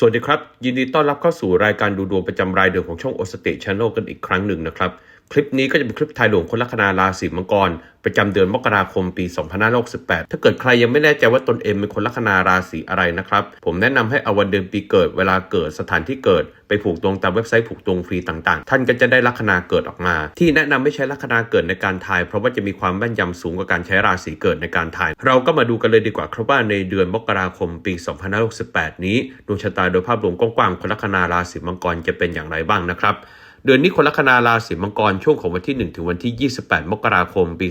สวัสดีครับ ยินดีต้อนรับเข้าสู่รายการดูดวงประจำรายเดือนของช่องโอสเติช n นลกันอีกครั้งหนึ่งนะครับ คลิปนี้ก็จะเป็นคลิปทายดวงคนลัคนาราศีมังกร ประจำเดือนมกราคมปี 2568 ถ้าเกิดใครยังไม่แน่ใจว่าตนเองเป็นคนลัคนาราศีอะไรนะครับ ผมแนะนำให้เอาวันเดือนปีเกิดเวลาเกิดสถานที่เกิด ไปผูกดวงตามเว็บไซต์ผูกดวงฟรีต่างๆ ท่านก็จะได้ลัคนาเกิดออกมา ที่แนะนำไม่ใช้ลัคนาเกิดในการทาย เพราะว่าจะมีความแม่นยำสูงกว่าการใช้ราศีเกิดในการทาย เราก็มาดูกันเลยดีกว่าครับว่าในเดือนมกราคมปี 2568 นี้ดวงชะตาโดยภาพรวมกว้างๆคนลัคนาราศีมังกรจะเป็นอย่างไรบ้างนะครับ เดือนนี้คนลัคนาราศีมังกรช่วงของวันที่ 1 ถึงวันที่ 28 มกราคม ปี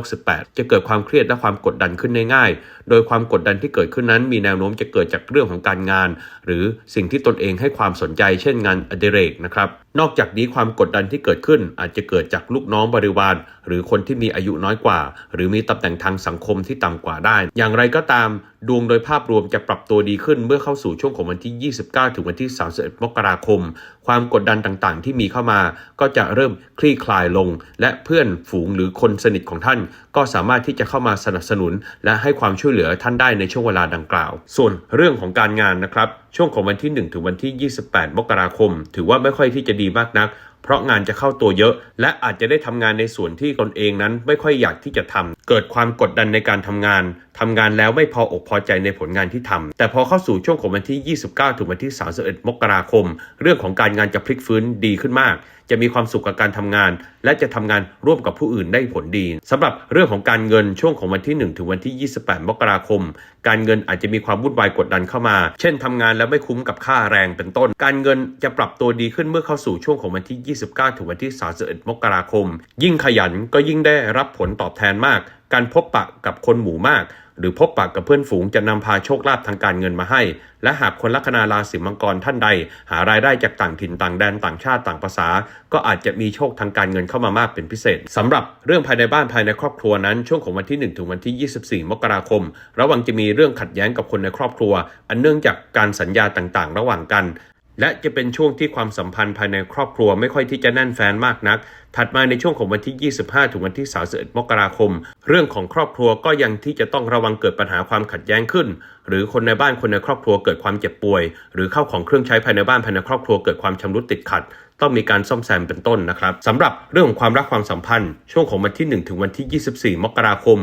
2568 จะเกิดความเครียดและความกดดันขึ้นง่าย โดยความกดดันที่เกิดขึ้นนั้น มีแนวโน้มจะเกิดจากเรื่องของการงาน หรือสิ่งที่ตนเองให้ความสนใจ เช่นงานอดิเรกนะครับ นอกจากนี้ความกดดันที่เกิดขึ้นอาจจะเกิดจากลูกน้องบริวาร หรือคนที่มีอายุน้อยกว่า หรือมีตำแหน่งทางสังคมที่ต่ำกว่าได้ อย่างไรก็ตาม ดวงโดยภาพรวมจะปรับตัวดีขึ้นเมื่อเข้าสู่ช่วงของวันที่ 29 ถึงวันที่ 31 มกราคม ความกดดันต่างๆ ที่มีเข้ามา ก็จะเริ่มคลี่คลายลง และเพื่อนฝูงหรือคนสนิทของท่าน ก็สามารถที่จะเข้ามาสนับสนุน และให้ความช่วยเหลือท่านได้ในช่วงเวลาดังกล่าว ส่วนเรื่องของการงานนะครับ ช่วงของวันที่ 1 ถึงวันที่ 28 มกราคม ถือว่าไม่ค่อยที่จะดีมากนัก เพราะงานจะเข้าตัวเยอะ และอาจจะได้ทำงานในส่วนที่ตนเองนั้นไม่ค่อยอยากที่จะทำ เกิดความกดดันในการทำงานทำงานแล้วไม่พออกพอใจในผลงานที่ทำแต่พอเข้าสู่ช่วงของวันที่ 29 ถึงวันที่ 31 มกราคม เรื่องของการงานจะพลิกฟื้นดีขึ้นมาก จะมีความสุขกับการทำงาน และจะทำงานร่วมกับผู้อื่นได้ผลดีสำหรับเรื่องของการเงินช่วงของวันที่ 1 ถึงวันที่ 28 มกราคม การเงินอาจจะมีความวุ่นวายกดดันเข้ามา เช่นทำงานแล้วไม่คุ้มกับค่าแรงเป็นต้น การเงินจะปรับตัวดีขึ้นเมื่อเข้าสู่ช่วงของวันที่ 29 ถึงวันที่ 31 มกราคม ยิ่งขยันก็ยิ่งได้รับผลตอบแทนมาก การพบปะกับคนหมู่มาก หรือพบปะกับเพื่อนฝูงจะนำพาโชคลาภทางการเงินมาให้ และหากคนลัคนาราศีมังกรท่านใด หารายได้จากต่างถิ่นต่างแดนต่างชาติต่างภาษา ก็อาจจะมีโชคทางการเงินเข้ามามากเป็นพิเศษสำหรับเรื่องภายในบ้านภายในครอบครัวนั้น ช่วงของวันที่ 1 ถึงวันที่ 24 มกราคม ระว่างจะมีเรื่องขัดแย้งกับคนในครอบครัว อันเนื่องจากการสัญญาต่างๆ ระหว่างกัน และจะเป็นช่วงที่ความสัมพันธ์ภายในครอบครัวไม่ค่อยที่จะแน่นแฟนมากนัก ถัดมาในช่วงของวันที่ 25 ถึงวันที่ 31 มกราคม เรื่องของครอบครัวก็ยังที่จะต้องระวังเกิดปัญหาความขัดแย้งขึ้น หรือคนในบ้านคนในครอบครัวเกิดความเจ็บป่วย หรือเข้าของเครื่องใช้ภายในบ้านภายในครอบครัวเกิดความชำรุดติดขัด ต้องมีการซ่อมแซมเป็นต้นนะครับสำหรับเรื่องของความรักความสัมพันธ์ ช่วงของวันที่ 1 ถึงวันที่ 24 มกราคม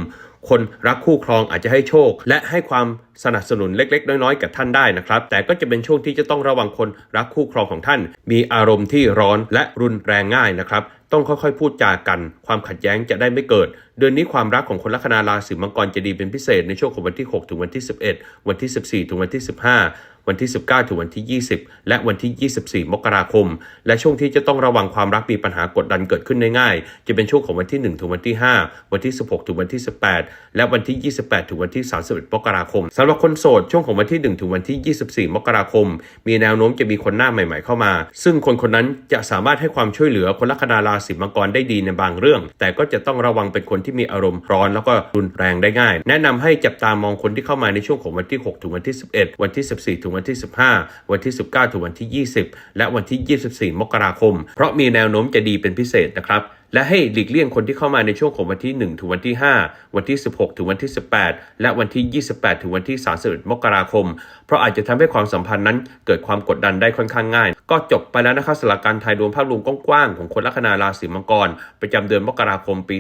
คนรักคู่ครองอาจจะให้โชค และให้ความสนับสนุนเล็ก ๆ น้อยๆกับท่านได้นะครับ แต่ก็จะเป็นช่วงที่จะต้องระวังคนรักคู่ครองของท่าน มีอารมณ์ที่ร้อนและรุนแรงง่ายนะครับต้องค่อยๆ พูดจากัน ความขัดแย้งจะได้ไม่เกิด เดือนนี้ความรักของคนลัคนาราศีมังกรจะดีเป็นพิเศษในช่วงของวันที่ 6 ถึงวันที่ 11 วันที่ 14 ถึงวันที่ 15 วันที่ 19 ถึงวันที่ 20 และวันที่ 24 มกราคม และช่วงที่จะต้องระวังความรักมีปัญหากดดันเกิดขึ้นได้ง่ายจะเป็นช่วงของวันที่ 1 ถึงวันที่ 5 วันที่ 16 ถึงวันที่ 18 และวันที่ 28 ถึงวันที่ 31 มกราคมสำหรับคนโสดช่วงของวันที่ 1 ถึงวันที่ 24 มกราคม มีแนวโน้มจะมีคนหน้าใหม่ ๆเข้ามา ซึ่งคนคนนั้นจะสามารถให้ความช่วยเหลือคนลัคนาราศีมังกรได้ดีในบางเรื่อง แต่ก็จะต้องระวังเป็นคนที่มีอารมณ์ร้อน แล้วก็รุนแรงได้ง่าย แนะนำให้จับตามองคนที่เข้ามาในช่วงของวันที่ 6 ถึงวันที่ 11 วันที่ 14ถึงวันที่ 15 วันที่ 19 ถึงวันที่ 20 และวันที่ 24 มกราคม เพราะมีแนวโน้มจะดีเป็นพิเศษนะครับ และให้หลีกเลี่ยงคนที่เข้ามาในช่วงของวันที่ 1 ถึงวันที่ 5 วันที่ 16 ถึงวันที่ 18 และวันที่ 28 ถึงวันที่ 31 มกราคม เพราะอาจจะทำให้ความสัมพันธ์นั้นเกิดความกดดันได้ค่อนข้างง่าย ก็จบไปแล้วนะครับสำหรับการทายดวงภาพรวมกว้างๆของคนลัคนาราศีมังกร ประจำเดือนมกราคมปี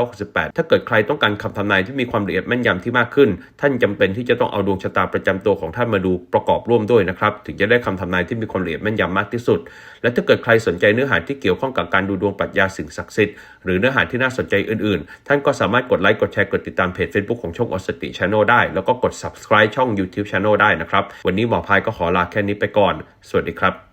2568 ถ้าเกิดใครต้องการคำทำนายที่มีความละเอียดแม่นยำที่มากขึ้น ท่านจำเป็นที่จะต้องเอาดวงชะตาประจำตัวของท่านมาดูประกอบร่วมด้วยนะครับถึงจะได้คำทำนายที่มีความละเอียดแม่นยำมากที่สุด และถ้าเกิดใครสนใจเนื้อหาที่เกี่ยวข้องกับการดูดวงปรัชญาสิ่งศักดิ์สิทธิ์หรือเนื้อหาที่น่าสนใจอื่นๆ ท่านก็สามารถกดไลค์กดแชร์กดติดตามเพจ Facebook ของช่องอสติช n น e l ได้ แล้วก็กด subscribe ช่อง YouTube Channel ได้นะครับ วันนี้หมอพายก็ขอลาแค่นี้ไปก่อน สวัสดีครับ